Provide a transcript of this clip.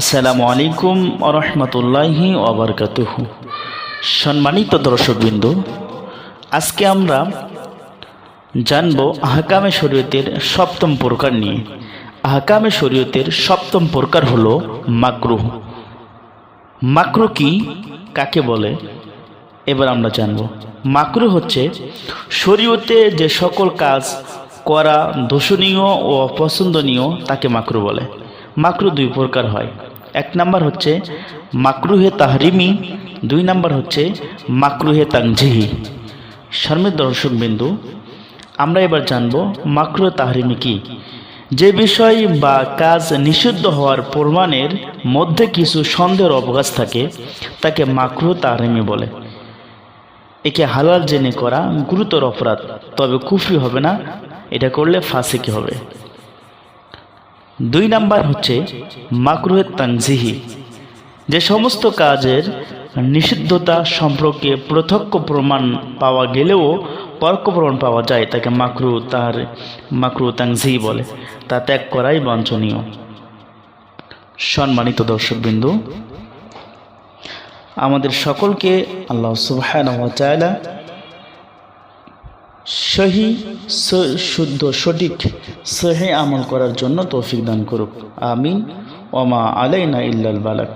আসসালামু আলাইকুম আরহামতুল্লাহি ওবরকাতুহ সম্মানিত দর্শকবৃন্দ, আজকে আমরা জানব আহকামে শরীয়তের সপ্তম প্রকার নিয়ে। আহকামে শরীয়তের সপ্তম প্রকার হলো মাকরুহ মাকরু কি, কাকে বলে? এবার আমরা জানব। মাকরু হচ্ছে শরীয়তে যে সকল কাজ করা দোষণীয় ও অপছন্দনীয় তাকে মাকরু বলে। মাকরু দুই প্রকার হয়। এক নাম্বার হচ্ছে মাকরুহে তাহরিমি, দুই নাম্বার হচ্ছে মাকরুহে তাংজিহি শর্মের দর্শক বিন্দু, আমরা এবার জানব মাকরুহে তাহরিমি কি। যে বিষয় বা কাজ নিষিদ্ধ হওয়ার প্রমাণের মধ্যে কিছু সন্দেহের অবকাশ থাকে, তাকে মাকরুহ তাহরিমি বলে। একে হালাল জেনে করা গুরুতর অপরাধ, তবে কুফরি হবে না, এটা করলে ফাঁসিকে হবে? দুই নাম্বার হচ্ছে মাকরুহে তানজিহি। যে সমস্ত কাজের নিষিদ্ধতা সম্পর্কে প্রত্যক্ষ প্রমাণ পাওয়া গেলেও পরোক্ষ প্রমাণ পাওয়া যায়, তাকে মাকরু, তার মাকরু তাংজিহি বলে। তা ত্যাগ করাই বাঞ্ছনীয়। সম্মানিত দর্শকবিন্দু, আমাদের সকলকে আল্লাহ তাআলা সহি শুদ্ধ, সঠিক সহি আমল করার জন্য তৌফিক দান করুক। আমিন। ওমা আলাইনা ইল্লাল বালাক।